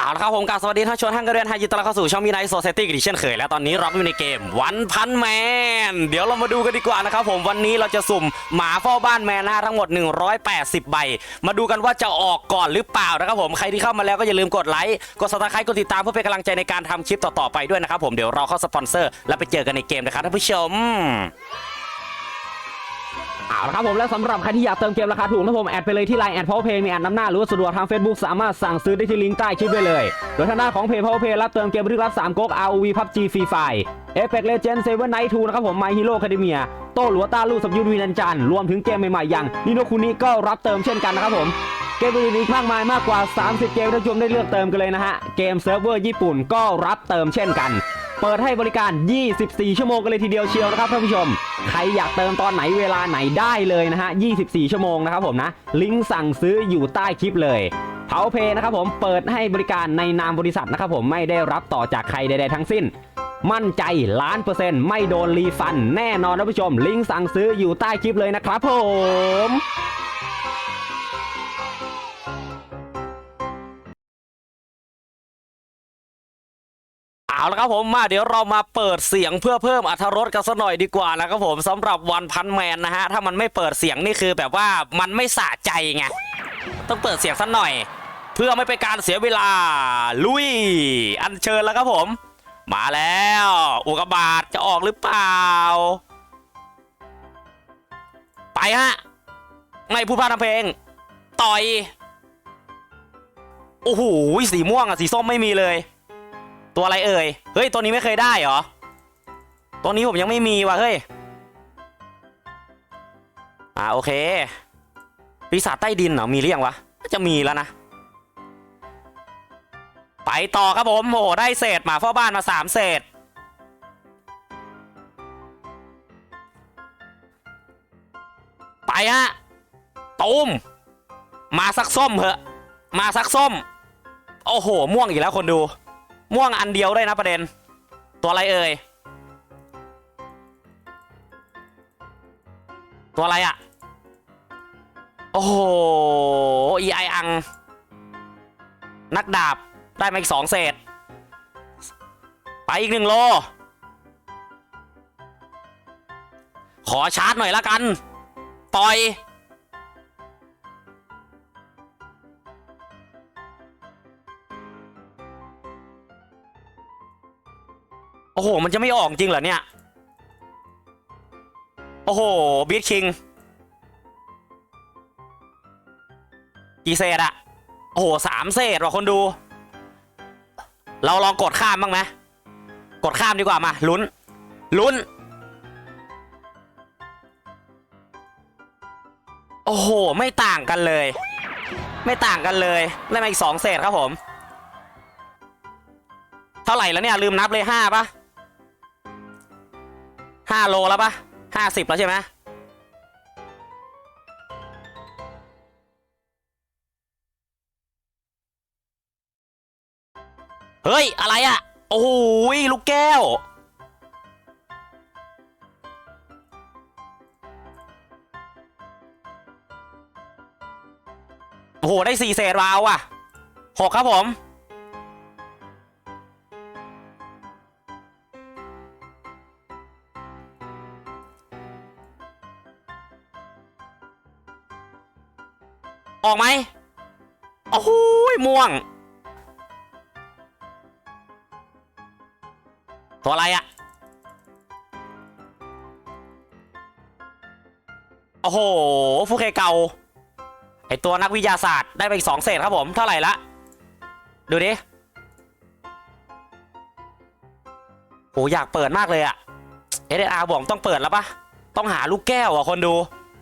เอาละครับผมกาสวัสดีท่านชวนท่านกระเรียนไฮยินดีต้อนเข้าสู่ช่องมีไนท์โซเซตี้กันอีกเช่นเคย และตอนนี้เราก็อยู่ในเกมวันพันแมน เดี๋ยวเรามาดูกันดีกว่านะครับผมวันนี้เราจะสุ่มหมาเฝ้าบ้านแมนนะทั้งหมด 180 ใบ มาดูกันว่าจะออกก่อนหรือเปล่านะครับผมใครที่เข้ามาแล้วก็อย่าลืมกดไลค์กดซับสไครต์กดติดตามเพื่อเป็นกำลังใจในการทำคลิปต่อๆไปด้วยนะครับผมเดี๋ยวเราเข้าสปอนเซอร์แล้วไปเจอกันในเกมนะครับท่านผู้ชม เอาละครับผมและสำหรับใครที่อยากเติมเกมราคาถูกนะผมแอดไปเลยที่ไลน์แอดพาวเพย์มีแอดน้ำหน้าหรือว่าสะดวกทาง Facebook สามารถสั่งซื้อได้ที่ลิงก์ใต้คลิปได้เลย โดยทางด้านของเพย์พาวเพย์รับเติมเกมบันทึกรับ3ก๊ก ROV PUBG Free Fire Apex Legends Seven Night 2นะครับผม My Hero Academia โต้หลัวต้าลูกสับยุทธวีนันจันรวมถึงเกมใหม่ๆอย่างนิโนคุนิก็รับเติมเช่นกันนะครับผมเกมอื่นอีกมากมายมากกว่า 30 เกมท่านผู้ชมได้เลือกเติมกันเลยนะฮะเกมเซิร์ฟเวอร์ญี่ปุ่นก็รับเติมเช่นกัน เปิดให้บริการ 24 ชั่วโมงกันเลยทีเดียวเชียวนะครับท่านผู้ชม ใครอยากเติมตอนไหนเวลาไหนได้เลยนะฮะ 24 ชั่วโมงนะครับผมนะ ลิงก์สั่งซื้ออยู่ใต้คลิปเลยเ o าเพนะครับผม เปิดให้บริการในนามบริษัทนะครับผมไม่ได้รับต่อจากใครใดๆทั้งสิ้น มั่นใจล้านเปอร์เซ็นต์ไม่โดนรีฟัน แน่นอนนะผู้ชม ลิงก์สั่งซื้ออยู่ใต้คลิปเลยนะครับผม เอาละครับผมมาเดี๋ยวเรามาเปิดเสียงเพื่อเพิ่มอรรถรสกันสักหน่อยดีกว่านะครับผมสำหรับวันพันแมนนะฮะถ้ามันไม่เปิดเสียงนี่คือแบบว่ามันไม่สะใจไงต้องเปิดเสียงสักหน่อย เพื่อไม่เป็นการเสียเวลาลุย อัญเชิญแล้วครับผม มาแล้ว อุกบาตจะออกหรือเปล่า ไปฮะไม่พูดพลาดทำเพลง ต่อย โอ้โหสีม่วงอะสีส้มไม่มีเลย ตัวอะไรเอ่ย เฮ้ย ตัวนี้ไม่เคยได้เหรอ ตัวนี้ผมยังไม่มีว่ะเฮ้ย อ่าโอเค ปีศาจใต้ดินเหรอ มีหรือยังวะจะมีแล้วนะ ไปต่อครับผมโอ้โหได้เศษหมาเฝ้าบ้านมาสามเศษ ไปฮะตูมมาสักส้มเหอะ มาสักส้ม โอ้โห ม่วงอีกแล้วคนดู ม่วงอันเดียวได้นะประเด็น ตัวอะไรเอ่ย ตัวอะไรอะโอ้โหอีไออัง นักดาบ ได้มาอีกสองเศษ ไปอีกหนึ่งโล ขอชาร์จหน่อยละกัน ปล่อย อ้โห มันจะไม่ออกจริงเหรอเนี่ย โอ้โหบีทคิงกี่เศษอะโอ้โหสามเศษว่ะคนดู เราลองกดข้ามบ้างไหมกดข้ามดีกว่ามาลุ้น ลุ้น โอ้โห ไม่ต่างกันเลย ไม่ต่างกันเลยได้มาอีกสองเศษครับผม เท่าไหร่แล้วเนี่ย ลืมนับเลยห้าปะ ห้าโลแล้วปะห้าสิบแล้วใช่ไหมเฮ้ย อะไรอะโอ้โหลูกแก้ว โอ้โห ได้สี่เศษวาวอะหกครับผม ออกไหมโอ้โหม่วง ตัวอะไรอะโอ้โหฟูเคเกาไอตัวนักวิทยาศาสตร์ได้ไปอีกสองเศษครับผมเท่าไหร่ละ ดูดิโหอยากเปิดมากเลยอะเอเดอาบอกต้องเปิดแล้วปะต้องหาลูกแก้วอะคนดู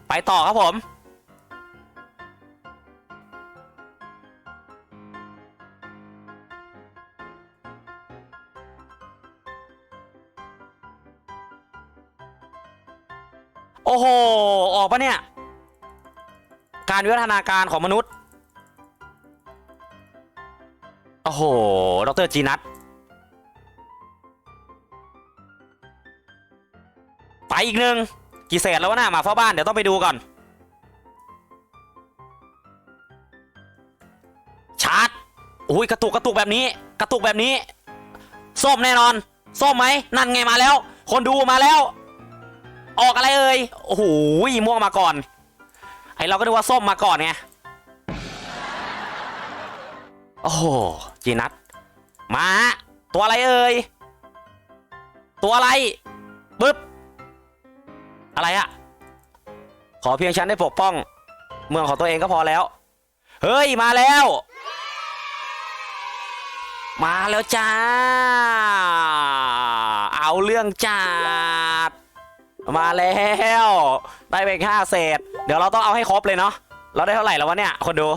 ไปต่อครับผม โอ้โห ออกปะเนี่ย การวิวัฒนาการของมนุษย์ โอ้โห ดรจีนัทไปอีกหนึ่งกี่เศษแล้ววะน่ะหมาเฝ้าบ้าน เดี๋ยวต้องไปดูก่อน ชาร์จอ้โหอ้ยกระตุกกระตุกแบบนี้ กระตุกแบบนี้ ส้มแน่นอน ส้มไหม นั่นไงมาแล้ว คนดูมาแล้ว ออกอะไรเอ่ยโอ้โหม่วงมาก่อนไอเราก็นึกว่าส้มมาก่อนไงโอ้โหจีนัทมาตัวอะไรเอ่ยตัวอะไรปึ๊บอะไรอะขอเพียงฉันได้ปกป้อง เมืองของตัวเองก็พอแล้ว เฮ้ยมาแล้ว มาแล้วจ้า เอาเรื่องจัด มาแล้วได้ไปห้าเศษ เดี๋ยวเราต้องเอาให้ครบเลยเนาะเราได้เท่าไหร่แล้ววะเนี่ยคนดู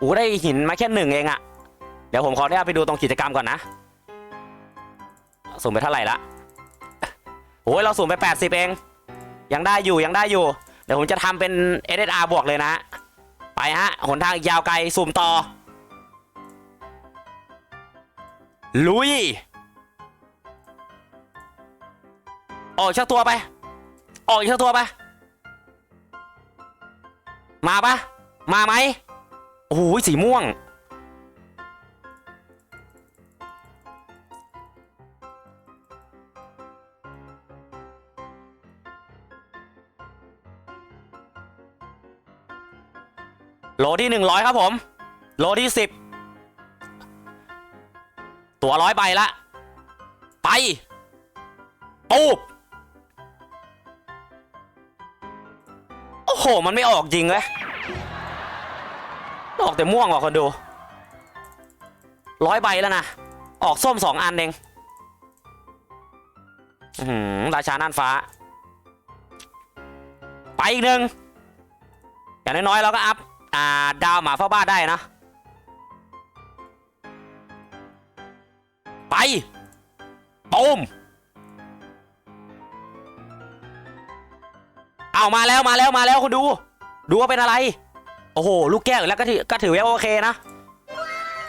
อู้ได้หินมาแค่หนึ่งเองอะเดี๋ยวผมขออนุญาตไปดูตรงกิจกรรมก่อนนะสุ่มไปเท่าไหร่ละโอ้ยเราสุ่มไป80เองยังได้อยู่ยังได้อยู่ เดี๋ยวผมจะทำเป็น SSR บวกเลยนะ ไปฮะหนทางยาวไกลสุ่มต่อ ลุย ออกชักตัวไป ออกชักตัวไป มาปะมาไหมโอ้โหสีม่วง โลที่หนึ่งร้อยครับผม โลที่สิบตัวร้อยใบละ ไป ปู หมันไม่ออกจริงเลยออกแต่ม่วงว่ะคนดูร้อยใบแล้วนะ ออกส้มสองอันเองหือราชาน่านฟ้า ไปอีกหนึ่งอย่างน้อยๆเราก็อัพ อ่า ดาวหมาเฝ้าบ้านได้นะ ไปตูม เอามาแล้วมาแล้วมาแล้วคุณดู ดูว่าเป็นอะไร โอ้โห ลูกแก้วแล้วก็ถือก็ถือว่าโอเคนะ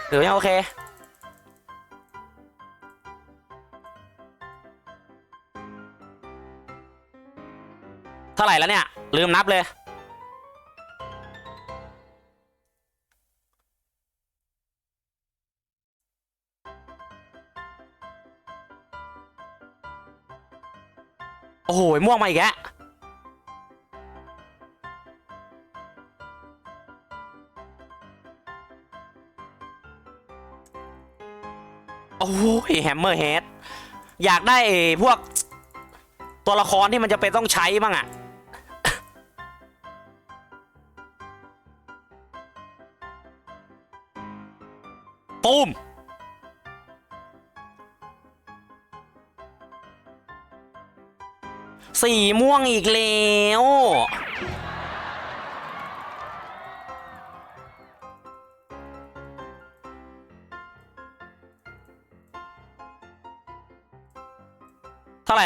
ถือว่าโอเค เท่าไหร่แล้วเนี่ย ลืมนับเลย โอ้โหม่วงมาอีกแล้ว แฮมเมอร์เฮดอยากได้พวกตัวละครที่มันจะเป็นต้องใช้บ้างอะตูมสีม่วงอีกแล้ว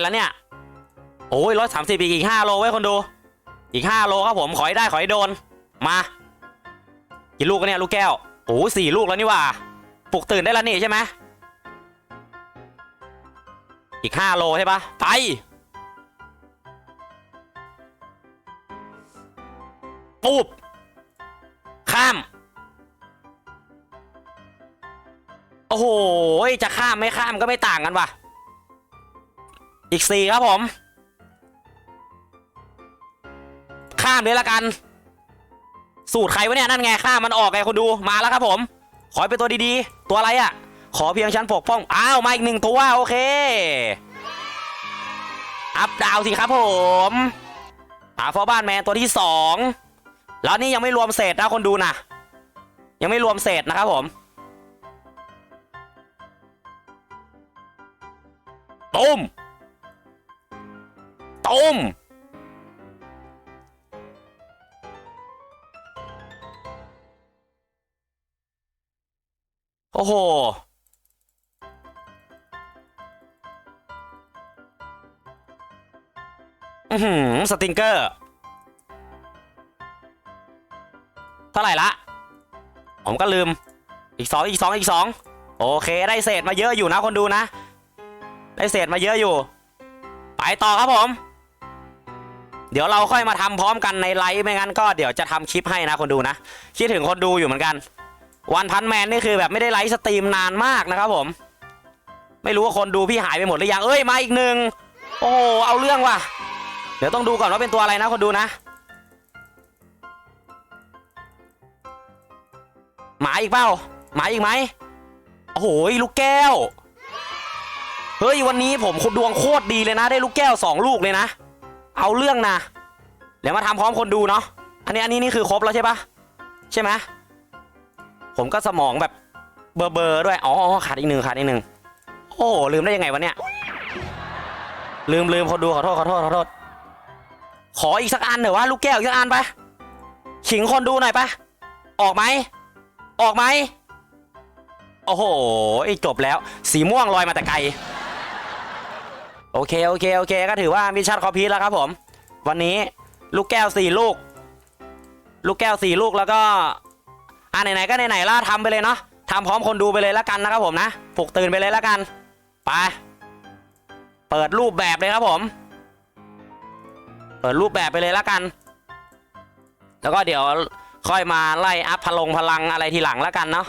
แล้วเนี่ย โอ้ยร้อยสามสิบอีกห้าโลไว้คนดู อีกห้าโลครับผมขอให้ได้ขอให้โดน มากี่ลูกเนี่ยลูกแก้วโอ้ยสี่ลูกแล้วนี่ว่าปลุกตื่นได้แล้วนี่ใช่ไหมอีกห้าโลใช่ปะไปปูบข้าม โอ้โห จะข้ามไม่ข้ามก็ไม่ต่างกันว่ะ อีกสี่ครับผม ข้ามเลยละกัน สูตรใครวะเนี่ยนั่นไงข้ามมันออกไงคนดูมาแล้วครับผม ขอเป็นตัวดีๆ ตัวอะไรอะ่ะ ขอเพียงฉันปกป้อง อ้าวมาอีกหนึ่งตัวโอเค อัพดาวสิครับผมหาฟอบ้านแมนตัวที่สองแล้วนี่ยังไม่รวมเศษนะคนดูนะยังไม่รวมเศษนะครับผมตุ้ม ต้มโอ้โห อือหือสติงเกอร์ เท่าไหร่ละ ผมก็ลืม อีกสองอีกสองอีกสองโอเค ได้เศษมาเยอะอยู่นะคนดูนะ ได้เศษมาเยอะอยู่ ไปต่อครับผม เดี๋ยวเราค่อยมาทำพร้อมกันในไลฟ์ไม่งั้นก็เดี๋ยวจะทำคลิปให้นะคนดูนะ คิดถึงคนดูอยู่เหมือนกัน วันพันแมนนี่คือแบบไม่ได้ไลฟ์สตรีมนานมากนะครับผม ไม่รู้ว่าคนดูพี่หายไปหมดหรือยังเอ้ยมาอีกหนึ่งโอ้โหเอาเรื่องว่ะ เดี๋ยวต้องดูก่อนว่าเป็นตัวอะไรนะคนดูนะหมาอีกเปล่าหมาอีกไหมโอ้โหลูกแก้ว เฮ้ยวันนี้ผมดวงโคตรดีเลยนะ ได้ลูกแก้วสองลูกเลยนะ เอาเรื่องนะเดี๋ยวมาทำพร้อมคนดูเนาะอันนี้อันนี้นี่คือครบแล้วใช่ปะใช่ไหมผมก็สมองแบบเบอร์เบอร์ด้วยอ๋ออ๋อขาดอีกหนึ่งขาดอีกหนึ่งโอ้ลืมได้ยังไงวะเนี่ย ลืมลืมคนดูขอโทษขอโทษขอโทษขออีกสักอันเถอะว่าลูกแก้วอีกสักอันไปขิงคนดูหน่อยปะออกไหมออกไหมโอ้โหจบแล้ว สีม่วงลอยมาแต่ไกล โอเคโอเคโอเค ก็ถือว่ามิชชั่นคอมพลีทแล้วครับผม วันนี้ลูกแก้วสี่ลูก ลูกแก้วสี่ลูกแล้วก็อ่าไหนๆก็ไหนๆล่ะทำไปเลยเนาะทำพร้อมคนดูไปเลยแล้วกันนะครับผมนะปลุกตื่นไปเลยแล้วกันไปเปิดรูปแบบเลยครับผม เปิดรูปแบบไปเลยแล้วกัน แล้วก็เดี๋ยวค่อยมาไล่อัพพลงพลังอะไรทีหลังแล้วกันเนาะ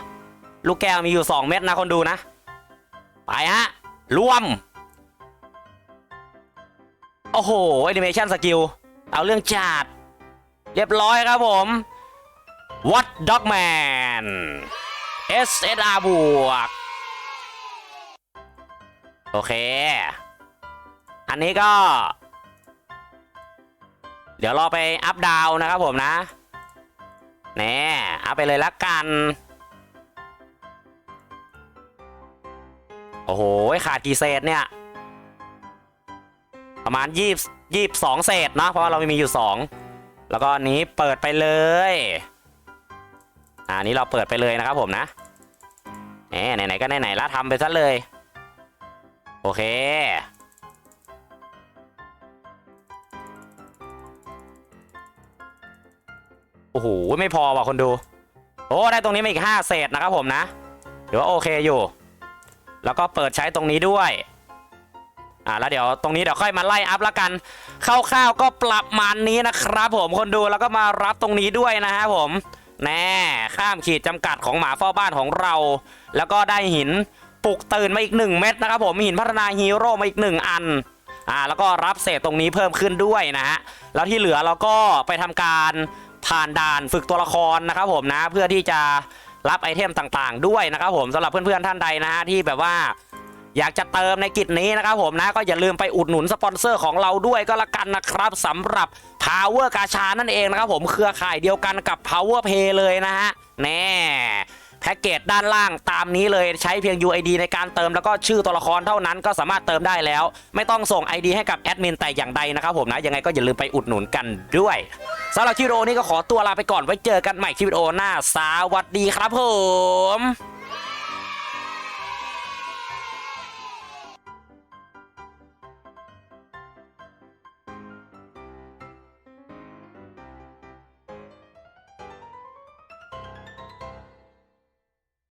ลูกแก้วมีอยู่ 2 เม็ดนะคนดูนะ ไปฮะรวม โอ้โหแอนิเมชันสกิล เอาเรื่องจัด เรียบร้อยครับผม What Dogman SSR บวก โอเค อันนี้ก็ เดี๋ยวรอไปอัพดาวนะครับผมนะแน่อัพไปเลยละกัน โอ้โห ขาดกี่เศษเนี่ย ประมาณยี่ยี่สองเศษนะเพราะว่าเรามีอยู่สองแล้วก็อันนี้เปิดไปเลยอ่าอันนี้เราเปิดไปเลยนะครับผมนะแหมไหนๆก็ไหนๆละทำไปซะเลย โอเคโอ้โหไม่พอว่ะคนดู โอ้ได้ตรงนี้มาอีก 5 เศษนะครับผมนะเดี๋ยวาโอเคอยู่ แล้วก็เปิดใช้ตรงนี้ด้วย อ่าแล้วเดี๋ยวตรงนี้เดี๋ยวค่อยมาไล่อัพละกันคร่าวๆก็ประมาณนี้นะครับผมคนดูแล้วก็มารับตรงนี้ด้วยนะฮะผมแน่ข้ามขีดจำกัดของหมาเฝ้าบ้านของเรา แล้วก็ได้หินปลุกตื่นมาอีก 1 เม็ดนะครับผมหินพัฒนาฮีโร่มาอีก 1 อันอ่าแล้วก็รับเศษตรงนี้เพิ่มขึ้นด้วยนะฮะแล้วที่เหลือเราก็ไปทำการผ่านด่านฝึกตัวละครนะครับผมนะเพื่อที่จะรับไอเทมต่างๆ ด้วยนะครับผมสำหรับเพื่อนๆท่านใดนะฮะที่แบบว่า อยากจะเติมในกิจนี้นะครับผมนะก็อย่าลืมไปอุดหนุนสปอนเซอร์ของเราด้วยก็แล้วกันนะครับสำหรับ Power กาชานั่นเองนะครับผมเครือข่ายเดียวกันกับ Power Pay เลยนะฮะแน่แพ็กเกจด้านล่างตามนี้เลยใช้เพียง UID ในการเติมแล้วก็ชื่อตัวละครเท่านั้นก็สามารถเติมได้แล้ว ไม่ต้องส่ง ID ให้กับแอดมินแต่อย่างใดนะครับผมนะ ยังไงก็อย่าลืมไปอุดหนุนกันด้วยสำหรับคลิปวิดีโอนี้ก็ขอตัวลาไปก่อนไว้เจอกันใหม่คลิปวิดีโอหน้าสวัสดีครับผม